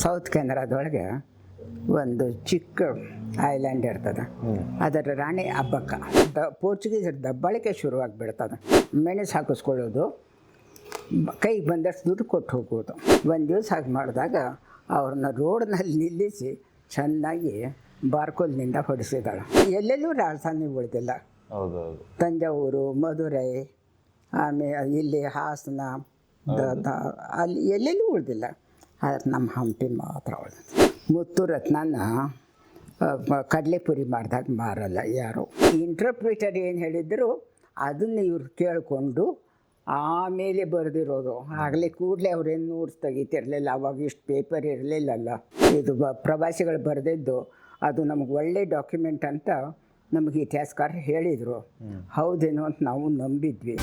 South ಕೆನರಾದೊಳಗೆ ಒಂದು ಚಿಕ್ಕ island ಇರ್ತದೆ. ಅದರ ರಾಣಿ ಹಬ್ಬಕ್ಕ ದ ಪೋರ್ಚುಗೀಸರ ದಬ್ಬಾಳಿಕೆ ಶುರುವಾಗಿಬಿಡ್ತದೆ. ಮೆಣಸು ಹಾಕಿಸ್ಕೊಳ್ಳೋದು. ಕೈಗೆ ಬಂದಷ್ಟು ದುಡ್ಡು ಕೊಟ್ಟು ಹೋಗೋದು ಒಂದು ದಿವಸ ಹಾಗೆ ಮಾಡಿದಾಗ ಅವ್ರನ್ನ ರೋಡ್ನಲ್ಲಿ ನಿಲ್ಲಿಸಿ ಚೆನ್ನಾಗಿ ಬಾರ್ಕೋಲ್ನಿಂದ ಹೊಡಿಸಿದಾಳೆ ಎಲ್ಲೆಲ್ಲೂ ರಾಜಧಾನಿ ಉಳಿದಿಲ್ಲ. ತಂಜಾವೂರು ಮಧುರೈ ಆಮೇಲೆ ಇಲ್ಲಿ ಹಾಸನ ಅಲ್ಲಿ ಎಲ್ಲೆಲ್ಲೂ ಉಳಿದಿಲ್ಲ. ಆದರೆ ನಮ್ಮ ಹಂಪಿ ಮಾತ್ರ ಅವಳು ಮುತ್ತು ರತ್ನನ ಕಡಲೆಪುರಿ ಮಾಡಿದಾಗ ಮಾರಲ್ಲ ಯಾರು. ಇಂಟ್ರಪ್ರಿಟರ್ ಏನು ಹೇಳಿದ್ರು ಅದನ್ನು ಇವ್ರು ಕೇಳಿಕೊಂಡು ಆಮೇಲೆ ಬರೆದಿರೋದು. ಆಗಲೇ ಕೂಡಲೇ ಅವ್ರೇನು ನೋಟ್ಸ್ ತೆಗಿತಿರಲಿಲ್ಲ ಅವಾಗ ಇಷ್ಟು ಪೇಪರ್ ಇರಲಿಲ್ಲಲ್ಲ. ಇದು ಬ ಪ್ರವಾಸಿಗಳು ಬರೆದಿದ್ದು ಅದು ನಮಗೆ ಒಳ್ಳೆ ಡಾಕ್ಯುಮೆಂಟ್ ಅಂತ ನಮಗೆ ಇತಿಹಾಸಕಾರ ಹೇಳಿದರು. ಹೌದೇನೋ ಅಂತ ನಾವು ನಂಬಿದ್ವಿ.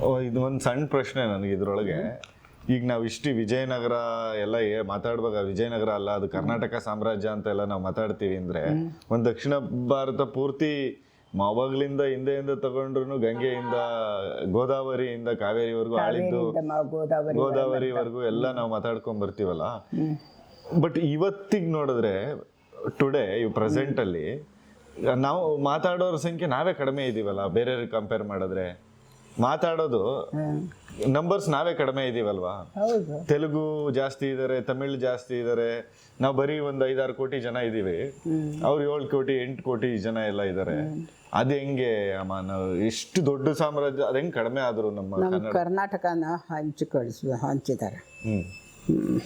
ಓ, ಇದು ಒಂದು ಸಣ್ಣ ಪ್ರಶ್ನೆ ನನಗೆ ಇದರೊಳಗೆ. ಈಗ ನಾವು ಇಷ್ಟು ವಿಜಯನಗರ ಎಲ್ಲ ಏ- ಮಾತಾಡುವಾಗ ವಿಜಯನಗರ ಅಲ್ಲ ಅದು ಕರ್ನಾಟಕ ಸಾಮ್ರಾಜ್ಯ ಅಂತ ಎಲ್ಲ ನಾವು ಮಾತಾಡ್ತೀವಿ ಅಂದರೆ ಒಂದು ದಕ್ಷಿಣ ಭಾರತ ಪೂರ್ತಿ ಮಾವಾಗ್ಲಿಂದ ಹಿಂದೆಯಿಂದ ತಗೊಂಡ್ರು ಗಂಗೆಯಿಂದ ಗೋದಾವರಿಯಿಂದ ಕಾವೇರಿವರೆಗೂ ಆಳಿದ್ದು ಗೋದಾವರಿ ಗೋದಾವರಿವರೆಗೂ ಎಲ್ಲ ನಾವು ಮಾತಾಡ್ಕೊಂಡ್ ಬರ್ತೀವಲ್ಲ? ಬಟ್ ಇವತ್ತಿಗೆ ನೋಡಿದ್ರೆ ಟುಡೇ ಇವ್ ಪ್ರೆಸೆಂಟ್ ಅಲ್ಲಿ ನಾವು ಮಾತಾಡೋರ ಸಂಖ್ಯೆ ನಾವೇ ಕಡಿಮೆ ಇದೀವಲ್ಲ ಬೇರೆಯವ್ರಿಗೆ ಕಂಪೇರ್ ಮಾಡಿದ್ರೆ? ಮಾತಾಡೋದು ನಂಬರ್ಸ್ ನಾವೇ ಕಡಿಮೆ ಇದೀವಲ್ವಾ ಹೌದು. ತೆಲುಗು ಜಾಸ್ತಿ ಇದಾರೆ ತಮಿಳ್ ಜಾಸ್ತಿ ಇದಾರೆ. ನಾವು ಬರೀ ಒಂದು ಐದಾರು ಕೋಟಿ ಜನ ಇದೀವಿ ಅವ್ರು ಏಳು ಕೋಟಿ ಎಂಟು ಕೋಟಿ ಜನ ಎಲ್ಲ ಇದಾರೆ. ಅದು ಹೆಂಗೆ ಅಮ್ಮ ನಾವು ಇಷ್ಟು ದೊಡ್ಡ ಸಾಮ್ರಾಜ್ಯ ಅದು ಹೆಂಗ್ ಕಡಿಮೆ ಆದ್ರು ನಮ್ಮ ನಮ್ಮ ಕನ್ನಡ ಕರ್ನಾಟಕನ ಹಂಚಿ ಕಳಿಸ್ ಹಂಚಿದ್ದಾರೆ ಹ್ಮ್. ಹ್ಮ್.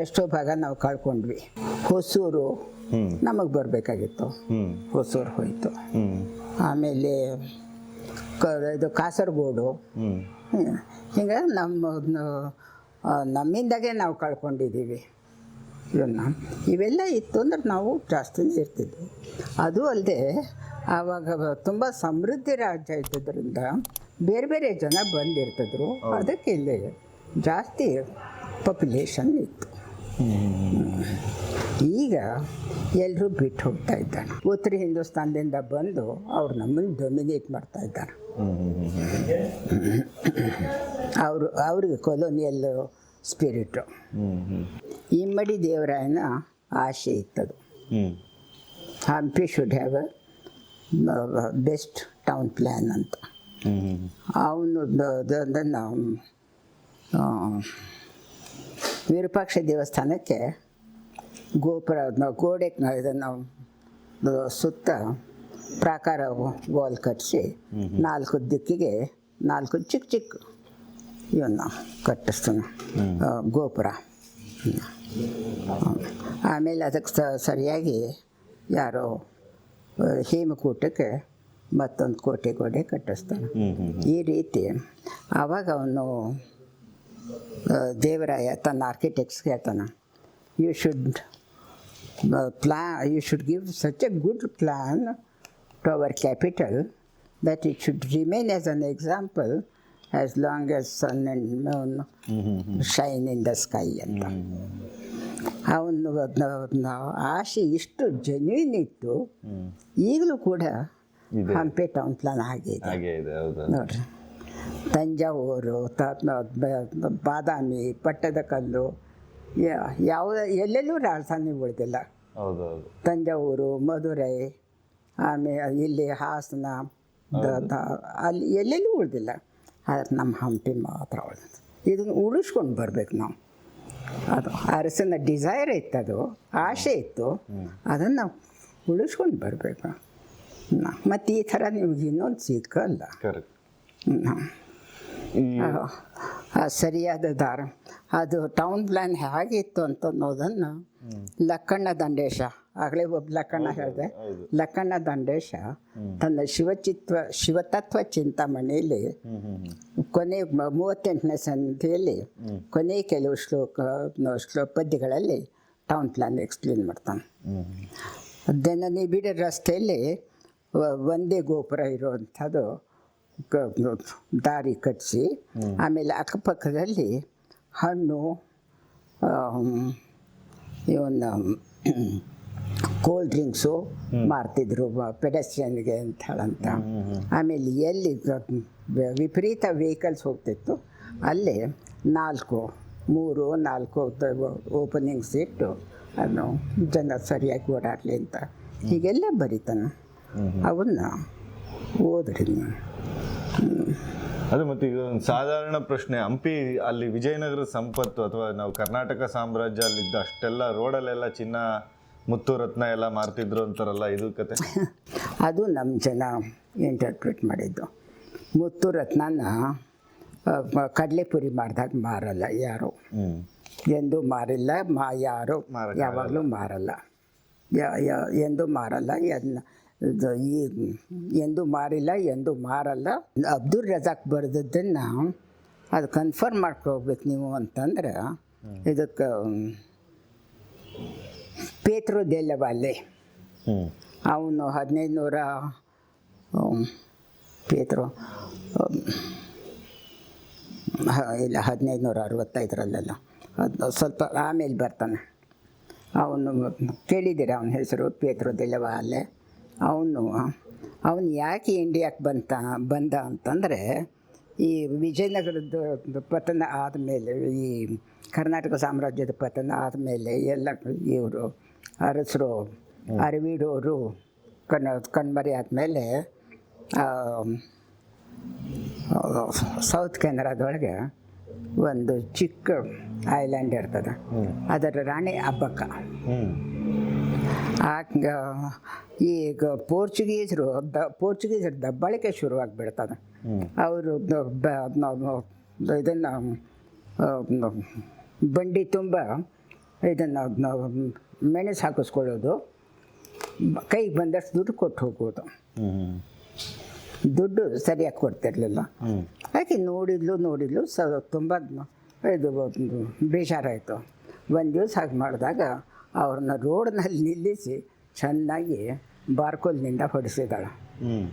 ಎಷ್ಟೋ ಭಾಗ ನಾವು ಕಳ್ಕೊಂಡ್ವಿ. ಹೊಸೂರು ಹ್ಮ್. ನಮಗೆ ಬರಬೇಕಾಗಿತ್ತು. ಹ್ಮ್. ಹೊಸೂರು ಹೋಯ್ತು. ಹ್ಮ್. ಆಮೇಲೆ ಕ ಇದು ಕಾಸರಗೋಡು. ಹಿಂಗೆ ನಮ್ಮ ನಮ್ಮಿಂದಾಗೆ ನಾವು ಕಳ್ಕೊಂಡಿದ್ದೀವಿ. ಇವನ್ನ ಇವೆಲ್ಲ ಇತ್ತು ಅಂದ್ರೆ ನಾವು ಜಾಸ್ತಿನೇ ಇರ್ತಿದ್ವಿ. ಅದು ಅಲ್ಲದೆ ಆವಾಗ ತುಂಬ ಸಮೃದ್ಧಿ ರಾಜ್ಯ ಇದ್ದದ್ರಿಂದ ಬೇರೆ ಬೇರೆ ಜನ ಬಂದಿರ್ತಿದ್ರು. ಅದಕ್ಕೆ ಇಲ್ಲಿ ಜಾಸ್ತಿ ಪಾಪ್ಯುಲೇಷನ್ ಇತ್ತು. ಈಗ ಎಲ್ಲರೂ ಬಿಟ್ಟು ಹೋಗ್ತಾ ಇದ್ದಾನೆ ಉತ್ತರ ಹಿಂದೂಸ್ತಾನದಿಂದ ಬಂದು ಅವ್ರು ನಮ್ಮನ್ನು ಡೊಮಿನೇಟ್ ಮಾಡ್ತಾ ಇದ್ದಾರೆ. ಅವರು, ಅವ್ರಿಗೆ ಕೊಲೋನಿಯಲ್ ಸ್ಪಿರಿಟು ಇಮ್ಮಡಿ ದೇವರಾಯನ ಆಸೆ ಇತ್ತದು. Hampi should have best town plan ಅಂತ. ಅವನು ಅದನ್ನು ವಿರೂಪಾಕ್ಷ ದೇವಸ್ಥಾನಕ್ಕೆ ಗೋಪುರ ನಾವು ಗೋಡೆ ಇದನ್ನು ಸುತ್ತ ಪ್ರಾಕಾರ ವಾಲ್ ಕಟ್ಟಿಸಿ ನಾಲ್ಕು ದಿಕ್ಕಿಗೆ ನಾಲ್ಕು ಚಿಕ್ಕ ಚಿಕ್ಕ ಇವನ್ನ ಕಟ್ಟಿಸ್ತಾನೆ ಗೋಪುರ. ಆಮೇಲೆ ಅದಕ್ಕೆ ಸ- ಸರಿಯಾಗಿ ಯಾರೋ ಹೇಮಕೂಟಕ್ಕೆ ಮತ್ತೊಂದು ಕೋಟೆ ಗೋಡೆ ಕಟ್ಟಿಸ್ತಾನೆ. ಈ ರೀತಿ ಆವಾಗ ಅವನು ದೇವರಾಯ ತನ್ನ ಆರ್ಕಿಟೆಕ್ಟ್ಸ್ಗೆ ಹೇಳ್ತಾನೆ you should should you should give such a good plan capital that capital that remain should remain example an example as long and sun and moon shine in the sky ಅಂತ ಅವನು ಅದ್ನ ಆಸೆ ಇಷ್ಟು ಜೆನ್ಯೂನ್ ಇತ್ತು ಈಗಲೂ ಕೂಡ. Hampi town plan ಹಾಗೆ ಇದೆ. ನೋಡ್ರಿ. ತಂಜಾವೂರು ಬಾದಾಮಿ ಪಟ್ಟದಕಲ್ಲು ಯಾವ ಎಲ್ಲೆಲ್ಲೂ ರಾಜಧಾನಿ ಉಳಿದಿಲ್ಲ. ತಂಜಾವೂರು ಮಧುರೈ ಆಮೇಲೆ ಇಲ್ಲಿ ಹಾಸನ ಅಲ್ಲಿ ಎಲ್ಲೆಲ್ಲೂ ಉಳಿದಿಲ್ಲ. ಆದರೆ ನಮ್ಮ ಹಂಪಿ ಮಾತ್ರ ಉಳಿದು ಇದನ್ನು ಉಳಿಸ್ಕೊಂಡು ಬರ್ಬೇಕು ನಾವು. ಅದು ಅರಸನ ಡಿಸೈರ್ ಇತ್ತು ಅದು ಆಸೆ ಇತ್ತು. ಅದನ್ನು ನಾವು ಉಳಿಸ್ಕೊಂಡು ಬರಬೇಕು. ಮತ್ತು ಈ ಥರ ನಿಮ್ಗೆ ಇನ್ನೊಂದು ಸಿಕ್ಕಲ್ಲ ಆ, ಸರಿಯಾದ ದಾರ. ಅದು ಟೌನ್ ಪ್ಲ್ಯಾನ್ ಹೇಗಿತ್ತು ಅಂತ ಅನ್ನೋದನ್ನು ಲಕ್ಕಣ್ಣ ದಂಡೇಶ ಆಗಲೇ ಒಬ್ಬ ಲಕ್ಕಣ್ಣ ಹೇಳಿದೆ. ಲಕ್ಕಣ್ಣ ದಂಡೇಶ ತನ್ನ ಶಿವಚಿತ್ವ ಶಿವತತ್ವ ಚಿಂತಾಮಣಿಯಲ್ಲಿ ಕೊನೆ ಮೂವತ್ತೆಂಟನೇ ಸಂಧಿಯಲ್ಲಿ ಕೊನೆ ಕೆಲವು ಶ್ಲೋಕ ಶ್ಲೋ ಪದ್ಯಗಳಲ್ಲಿ ಟೌನ್ ಪ್ಲ್ಯಾನ್ ಎಕ್ಸ್ಪ್ಲೇನ್ ಮಾಡ್ತಾನೆ. ಹ್ಮ್. ಅದನ್ನು ನಿಬಿಡ ರಸ್ತೆಯಲ್ಲಿ ಒಂದೇ ಗೋಪುರ ಇರುವಂಥದ್ದು ಕ- ದಾರಿ ಕಟ್ಟಿಸಿ ಆಮೇಲೆ ಅಕ್ಕಪಕ್ಕದಲ್ಲಿ ಹಣ್ಣು ಇವನ್ನ ಕೋಲ್ಡ್ ಡ್ರಿಂಕ್ಸು ಮಾರ್ತಿದ್ರು ಪೆಡೆಸ್ಟ್ರಿಯನ್ಗೆ ಅಂತ ಹೇಳಂತ. ಆಮೇಲೆ ಎಲ್ಲಿ ವಿಪರೀತ ವೆಹಿಕಲ್ಸ್ ಹೋಗ್ತಿತ್ತು ಅಲ್ಲಿ ನಾಲ್ಕು ಮೂರು ನಾಲ್ಕು ಓಪನಿಂಗ್ಸ್ ಇಟ್ಟು ಅದನ್ನು ಜನ ಸರಿಯಾಗಿ ಓಡಾಡಲಿ ಅಂತ. ಹೀಗೆಲ್ಲ ಬರೀತಾನೆ. ಅವನ್ನ ಓದ್ರಿ ಅದು ಮತ್ತೆ ಈಗ ಒಂದು ಸಾಧಾರಣ ಪ್ರಶ್ನೆ ಹಂಪಿ ಅಲ್ಲಿ ವಿಜಯನಗರ ಸಂಪತ್ತು ಅಥವಾ ನಾವು ಕರ್ನಾಟಕ ಸಾಮ್ರಾಜ್ಯ ಅಲ್ಲಿದ್ದ ಅಷ್ಟೆಲ್ಲ ರೋಡಲ್ಲೆಲ್ಲ ಚಿನ್ನ ಮುತ್ತು ರತ್ನ ಎಲ್ಲ ಮಾರ್ತಿದ್ರು ಅಂತಾರಲ್ಲ ಇದು ಕತೆ? ಅದು ನಮ್ಮ ಜನ ಇಂಟರ್ಪ್ರಿಟ್ ಮಾಡಿದ್ದು. ಮುತ್ತು ರತ್ನನ ಕಡಲೆಪುರಿ ಮಾಡಿದಾಗ ಮಾರಲ್ಲ ಯಾರು? ಎಂದು ಮಾರಿಲ್ಲ ಮಾ ಯಾರು? ಮಾರಕ್ಕಾಗಲ್ಲ. ಯಾವಾಗಲೂ ಮಾರಲ್ಲ. ಯಾ- ಯಾ- ಎಂದು ಮಾರಲ್ಲ ಎನ್ ಇದು ಈ ಎಂದು ಮಾರಿಲ್ಲ ಎಂದು ಮಾರಲ್ಲ. ಅಬ್ದುಲ್ ರಜಾಕ್ ಬರೆದದ್ದನ್ನು ಅದು ಕನ್ಫರ್ಮ್ ಮಾಡ್ಕೋಬೇಕು ನೀವು ಅಂತಂದ್ರೆ ಇದಕ್ಕೆ ಪೇತ್ರು ದೆಲ್ಲವಾಲೆ ಹ್ಮ್. ಅವನು ಹದಿನೈದು ನೂರ ಪೇತ್ರು ಇಲ್ಲ ಹದಿನೈದು ನೂರ ಅರವತ್ತೈದರಲ್ಲೆಲ್ಲ. ಅದು ಸ್ವಲ್ಪ ಆಮೇಲೆ ಬರ್ತಾನೆ. ಅವನು ಕೇಳಿದ್ದೀರ ಅವನ ಹೆಸರು ಪೇತ್ರು ದೆಲ್ಲವಾಲೆ ಅವನು ಅವನು ಯಾಕೆ ಇಂಡಿಯಾಕ್ಕೆ ಬಂತ ಬಂದ ಅಂತಂದರೆ ಈ ವಿಜಯನಗರದ ಪತನ ಆದಮೇಲೆ ಈ ಕರ್ನಾಟಕ ಸಾಮ್ರಾಜ್ಯದ ಪತನ ಆದಮೇಲೆ ಎಲ್ಲ ಇವರು ಅರಸರು ಅರವಿಡೋರು ಕಣ್ ಕಣ್ಮರಿ ಆದಮೇಲೆ ಸೌತ್ ಕೆನರಾದೊಳಗೆ ಒಂದು ಚಿಕ್ಕ ಐಲ್ಯಾಂಡ್ ಇರ್ತದೆ. ಅದರ ರಾಣಿ ಅಬ್ಬಕ್ಕ ಆಗ ಈಗ ಪೋರ್ಚುಗೀಸರು ದ ಪೋರ್ಚುಗೀಸರು ದಬ್ಬಾಳಿಕೆ ಶುರುವಾಗಿಬಿಡ್ತದೆ. ಅವರು ಇದನ್ನು ಬಂಡಿ ತುಂಬ ಇದನ್ನು ಮೆಣಸು ಹಾಕಿಸ್ಕೊಳ್ಳೋದು. ಕೈಗೆ ಬಂದಷ್ಟು ದುಡ್ಡು ಕೊಟ್ಟು ಹೋಗೋದು ದುಡ್ಡು ಸರಿಯಾಗಿ ಕೊಡ್ತಿರ್ಲಿಲ್ಲ. ಹಾಗೆ ಯಾಕೆ ನೋಡಿದ್ಲು ನೋಡಿದ್ಲು ಸ ತುಂಬ ಇದು ಬೇಜಾರಾಯಿತು. ಒಂದು ದಿವಸ ಹಾಗೆ ಮಾಡಿದಾಗ ಅವ್ರನ್ನ ರೋಡ್ನಲ್ಲಿ ನಿಲ್ಲಿಸಿ ಚೆನ್ನಾಗಿ ಬಾರ್ಕೋಲ್ನಿಂದ ಹೊಡಿಸಿದಾಳೆ ಹ್ಮ್.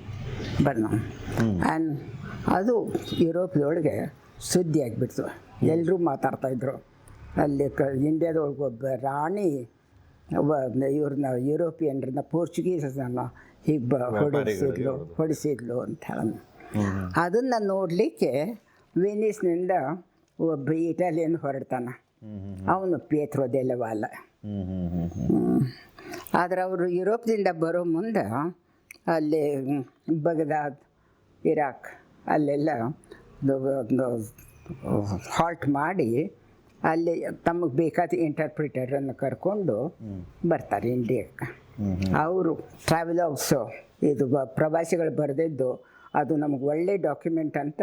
ಬಣ್ಣ ಆ್ಯಂಡ್ ಅದು ಯುರೋಪ್ದೊಳಗೆ ಸುದ್ದಿ ಆಗಿಬಿಡ್ತು. ಎಲ್ಲರೂ ಮಾತಾಡ್ತಾಯಿದ್ರು ಅಲ್ಲಿ ಕ ಇಂಡಿಯಾದೊಳಗೆ ಒಬ್ಬ ರಾಣಿ ಒಬ್ಬ ಇವ್ರನ್ನ ಯುರೋಪಿಯನ್ರನ್ನ ಪೋರ್ಚುಗೀಸನ್ನ ಹೀಗೆ ಬ ಹೊಡಿಸಿದ್ಲು ಹೊಡಿಸಿದ್ಲು ಅಂತ ಹೇಳ ಅದನ್ನು ನೋಡಲಿಕ್ಕೆ ವೆನಿಸ್ನಿಂದ ಒಬ್ಬ ಇಟಾಲಿಯನ್ ಹೊರಡ್ತಾನೆ. ಅವನು ಪೇತ್ರೋ ಆದರೆ ಅವರು ಯುರೋಪ್ದಿಂದ ಬರೋ ಮುಂದೆ ಅಲ್ಲಿ ಬಗದಾದ್, ಇರಾಕ್ ಅಲ್ಲೆಲ್ಲ ಹಾಲ್ಟ್ ಮಾಡಿ ಅಲ್ಲಿ ತಮಗೆ ಬೇಕಾದ ಇಂಟರ್ಪ್ರಿಟರನ್ನು ಕರ್ಕೊಂಡು ಬರ್ತಾರೆ ಇಂಡಿಯಾಕ್ಕೆ. ಅವರು ಟ್ರಾವೆಲರ್ಸು ಇದು ಬ- ಪ್ರವಾಸಿಗಳು ಬರೆದಿದ್ದು ಅದು ನಮಗೆ ಒಳ್ಳೆ ಡಾಕ್ಯುಮೆಂಟ್ ಅಂತ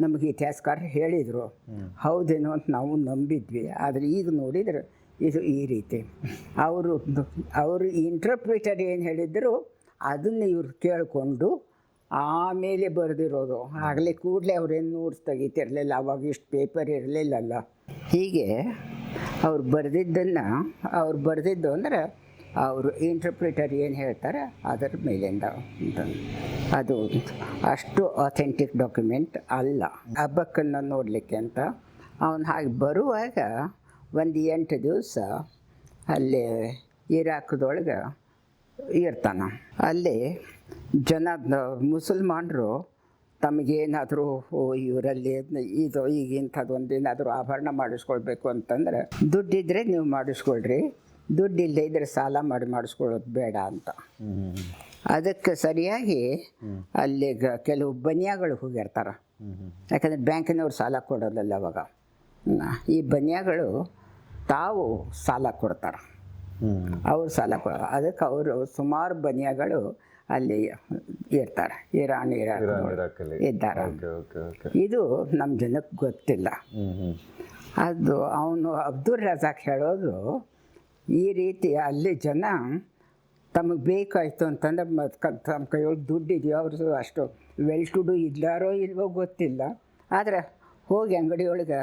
ನಮಗೆ ಇತಿಹಾಸಕಾರ ಹೇಳಿದರು. ಹೌದೇನೋ ಅಂತ ನಾವು ನಂಬಿದ್ವಿ. ಆದರೆ ಈಗ ನೋಡಿದರೆ ಇದು ಈ ರೀತಿ. ಅವರು ಅವರು ಇಂಟ್ರಪ್ರಿಟರ್ ಏನು ಹೇಳಿದ್ರು, ಅದನ್ನು ಇವ್ರು ಕೇಳಿಕೊಂಡು ಆಮೇಲೆ ಬರೆದಿರೋದು. ಆಗಲೇ ಕೂಡಲೇ ಅವ್ರೇನು ನೋಟ್ಸ್ ತೆಗಿತಿರಲಿಲ್ಲ, ಅವಾಗ ಇಷ್ಟು ಪೇಪರ್ ಇರಲಿಲ್ಲಲ್ಲ. ಹೀಗೆ ಅವ್ರು ಬರೆದಿದ್ದನ್ನು, ಅವ್ರು ಬರೆದಿದ್ದು ಅಂದರೆ ಅವರು ಇಂಟ್ರಪ್ರಿಟರ್ ಏನು ಹೇಳ್ತಾರೆ, ಅದರ ಮೇಲಿಂದ. ಅದು ಅಷ್ಟು ಅಥೆಂಟಿಕ್ ಡಾಕ್ಯುಮೆಂಟ್ ಅಲ್ಲ. ಹಬ್ಬಕ್ಕನ್ನು ನೋಡಲಿಕ್ಕೆ ಅಂತ. ಅವನು ಹಾಗೆ ಬರುವಾಗ ಒಂದು ಎಂಟು ದಿವಸ ಅಲ್ಲಿ ಇರಾಕ್ದೊಳಗೆ ಇರ್ತಾನೆ. ಅಲ್ಲಿ ಜನ ಮುಸಲ್ಮಾನರು ತಮಗೇನಾದರೂ ಓ ಇವರಲ್ಲಿ ಇದು ಈಗ ಇಂಥದ್ದು ಒಂದು ಏನಾದರೂ ಆಭರಣ ಮಾಡಿಸ್ಕೊಳ್ಬೇಕು ಅಂತಂದರೆ ದುಡ್ಡಿದ್ದರೆ ನೀವು ಮಾಡಿಸ್ಕೊಳ್ರಿ ದುಡ್ಡು ಇಲ್ಲದೆ ಇದ್ರೆ ಸಾಲ ಮಾಡಿ ಮಾಡಿಸ್ಕೊಳ್ಳೋದು ಬೇಡ ಅಂತ. ಅದಕ್ಕೆ ಸರಿಯಾಗಿ ಅಲ್ಲಿ ಕೆಲವು ಬನಿಯಾಗಳು ಹೋಗಿರ್ತಾರೆ. ಯಾಕಂದರೆ ಬ್ಯಾಂಕಿನವ್ರು ಸಾಲ ಕೊಡೋದಲ್ಲ ಅವಾಗ. ಈ ಬನ್ಯಾಗಳು ತಾವು ಸಾಲ ಕೊಡ್ತಾರೆ. ಅವರು ಸಾಲ ಕೊಡ ಅದಕ್ಕೆ ಅವರು ಸುಮಾರು ಬನ್ಯಾಗಳು ಅಲ್ಲಿ ಇರ್ತಾರೆ. ಇರಾನ್ ಇರಾಕ್ ಇದ್ದಾರೆ. ಇದು ನಮ್ಮ ಜನಕ್ಕೆ ಗೊತ್ತಿಲ್ಲ. ಅದು ಅವನು ಅಬ್ದುಲ್ ರಜಾಕ್ ಹೇಳೋದು ಈ ರೀತಿ ಅಲ್ಲಿ ಜನ ತಮಗೆ ಬೇಕಾಯಿತು ಅಂತಂದ್ರೆ ಮತ್ತು ತಮ್ಮ ಕೈಯೊಳಗೆ ದುಡ್ಡು ಇದೆಯೋ ಅವ್ರದ್ದು ಅಷ್ಟು ವೆಲ್ ಟು ಡು ಇದ್ದಾರೋ ಇಲ್ವೋ ಗೊತ್ತಿಲ್ಲ. ಆದರೆ ಹೋಗಿ ಅಂಗಡಿಯೊಳಗೆ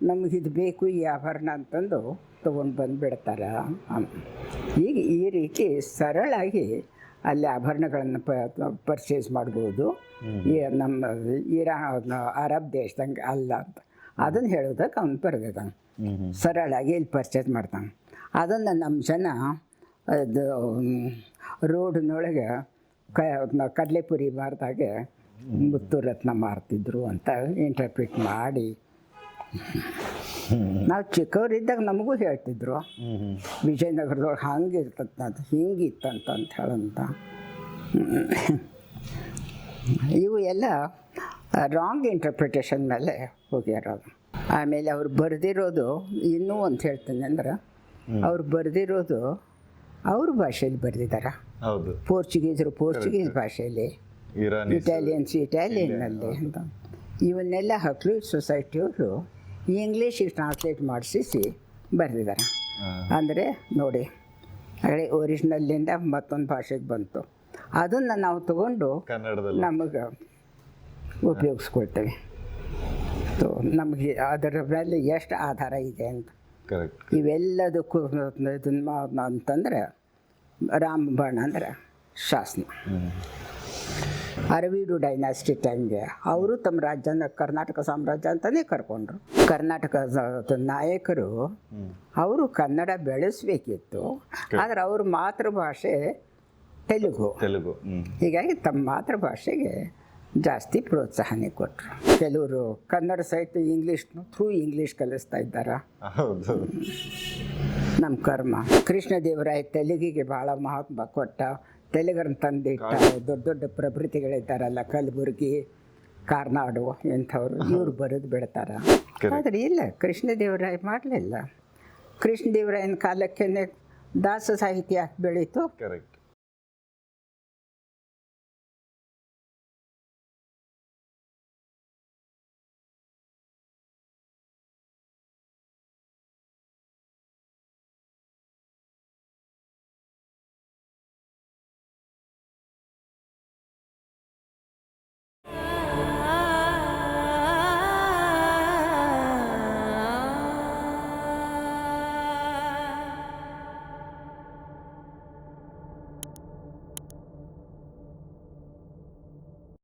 ನಮಗೆ ಇದು ಬೇಕು ಈ ಆಭರಣ ಅಂತಂದು ತೊಗೊಂಡು ಬಂದುಬಿಡ್ತಾರ. ಈಗ ಈ ರೀತಿ ಸರಳಾಗಿ ಅಲ್ಲಿ ಆಭರಣಗಳನ್ನು ಪರ್ಚೇಸ್ ಮಾಡ್ಬೋದು. ಈ ನಮ್ಮ ಇರಾನ್ ಅರಬ್ ದೇಶದಂಗೆ ಅಲ್ಲ ಅಂತ. ಅದನ್ನು ಹೇಳೋದಕ್ಕೆ ಅವ್ನು ಹ್ಮ್. ಸರಳಾಗಿ ಇಲ್ಲಿ ಪರ್ಚೇಸ್ ಮಾಡ್ತಾನೆ. ಅದನ್ನು ನಮ್ಮ ಜನ ಅದು ರೋಡ್ನೊಳಗೆ ಕ ಕಡಲೆಪುರಿ ಮಾರಿದಾಗೆ ಮುತ್ತು ರತ್ನ ಮಾರ್ತಿದ್ರು ಅಂತ ಇಂಟರ್ಪ್ರಿಟ್ ಮಾಡಿ ನಾವು ಚಿಕ್ಕವರಿದ್ದಾಗ ನಮಗೂ ಹೇಳ್ತಿದ್ರು ವಿಜಯನಗರದೊಳಗೆ ಹಂಗೆ ಇರ್ತಂತ ಅದು ಹಿಂಗಿತ್ತಂತ ಅಂತ ಹೇಳಂತ. ಇವು ಎಲ್ಲ ರಾಂಗ್ ಇಂಟರ್ಪ್ರಿಟೇಷನ್ ಮೇಲೆ ಹೋಗಿರೋದು ಆಮೇಲೆ ಅವ್ರು ಬರೆದಿರೋದು ಇನ್ನೂ ಅಂತ ಹೇಳ್ತೀನಿ ಅಂದ್ರೆ ಅವ್ರು ಬರೆದಿರೋದು ಅವ್ರ ಭಾಷೆಯಲ್ಲಿ ಬರೆದಿದ್ದಾರೆ ಹೌದು. ಪೋರ್ಚುಗೀಸರು ಪೋರ್ಚುಗೀಸ್ ಭಾಷೆಯಲ್ಲಿ. ಇಟಾಲಿಯನ್ಸ್ ಇಟಾಲಿಯನ್ನಲ್ಲಿ ಅಂತ. ಇವನ್ನೆಲ್ಲ ಹಕ್ಲು ಸೊಸೈಟಿಯವರು ಇಂಗ್ಲೀಷಿಗೆ ಟ್ರಾನ್ಸ್ಲೇಟ್ ಮಾಡಿಸಿ ಬರೆದಿದ್ದಾರೆ ಅಂದರೆ ನೋಡಿ ಹಳೆ ಒರಿಜಿನಲ್ಲಿಂದ ಮತ್ತೊಂದು ಭಾಷೆಗೆ ಬಂತು. ಅದನ್ನು ನಾವು ತಗೊಂಡು ಕನ್ನಡದಲ್ಲಿ. ನಮಗೆ ಉಪಯೋಗಿಸ್ಕೊಳ್ತೇವೆ. ಸೊ ನಮಗೆ ಅದರ ಮೇಲೆ ಎಷ್ಟು ಆಧಾರ ಇದೆ ಅಂತ. ಇವೆಲ್ಲದಕ್ಕೂ ಅಂತಂದ್ರೆ ರಾಮಬಾಣ ಅಂದರೆ ಶಾಸನ. ಅರವೀಡು ಡೈನಾಸ್ಟಿ ಟೈಮ್ಗೆ ಅವರು ತಮ್ಮ ರಾಜ್ಯನ ಕರ್ನಾಟಕ ಸಾಮ್ರಾಜ್ಯ ಅಂತಲೇ ಕರ್ಕೊಂಡ್ರು. ಕರ್ನಾಟಕದ ನಾಯಕರು ಅವರು ಕನ್ನಡ ಬೆಳೆಸಬೇಕಿತ್ತು. ಆದರೆ ಅವ್ರ ಮಾತೃಭಾಷೆ ತೆಲುಗು. ತೆಲುಗು ಹೀಗಾಗಿ ತಮ್ಮ ಮಾತೃಭಾಷೆಗೆ ಜಾಸ್ತಿ ಪ್ರೋತ್ಸಾಹನೆ ಕೊಟ್ಟರು ಕೆಲವರು ಕನ್ನಡ ಸಹಿತ ಇಂಗ್ಲೀಷ್ ಥ್ರೂ ಇಂಗ್ಲೀಷ್ ಕಲಿಸ್ತಾ ಇದ್ದಾರೆ? ಹೌದು. ನಮ್ಮ ಕರ್ಮ. ಕೃಷ್ಣದೇವರಾಯ ತೆಲುಗಿಗೆ ಭಾಳ ಮಹತ್ವ ಕೊಟ್ಟ ತೆಲುಗರನ್ನ ತಂದಿಟ್ಟಾರೆ ದೊಡ್ಡ ದೊಡ್ಡ ಪ್ರಭೃತಿಗಳಿದ್ದಾರಲ್ಲ ಕಲಬುರ್ಗಿ ಕಾರ್ನಾಡು ಇಂಥವ್ರು ಇವ್ರು ಬರೆದು ಬಿಡ್ತಾರೆ. ಆದರೆ ಇಲ್ಲ ಕೃಷ್ಣದೇವರಾಯ ಮಾಡಲಿಲ್ಲ. ಕೃಷ್ಣದೇವರಾಯನ ಕಾಲಕ್ಕೆ ದಾಸ ಸಾಹಿತ್ಯ ಬೆಳೀತು. ಕರೆಕ್ಟ್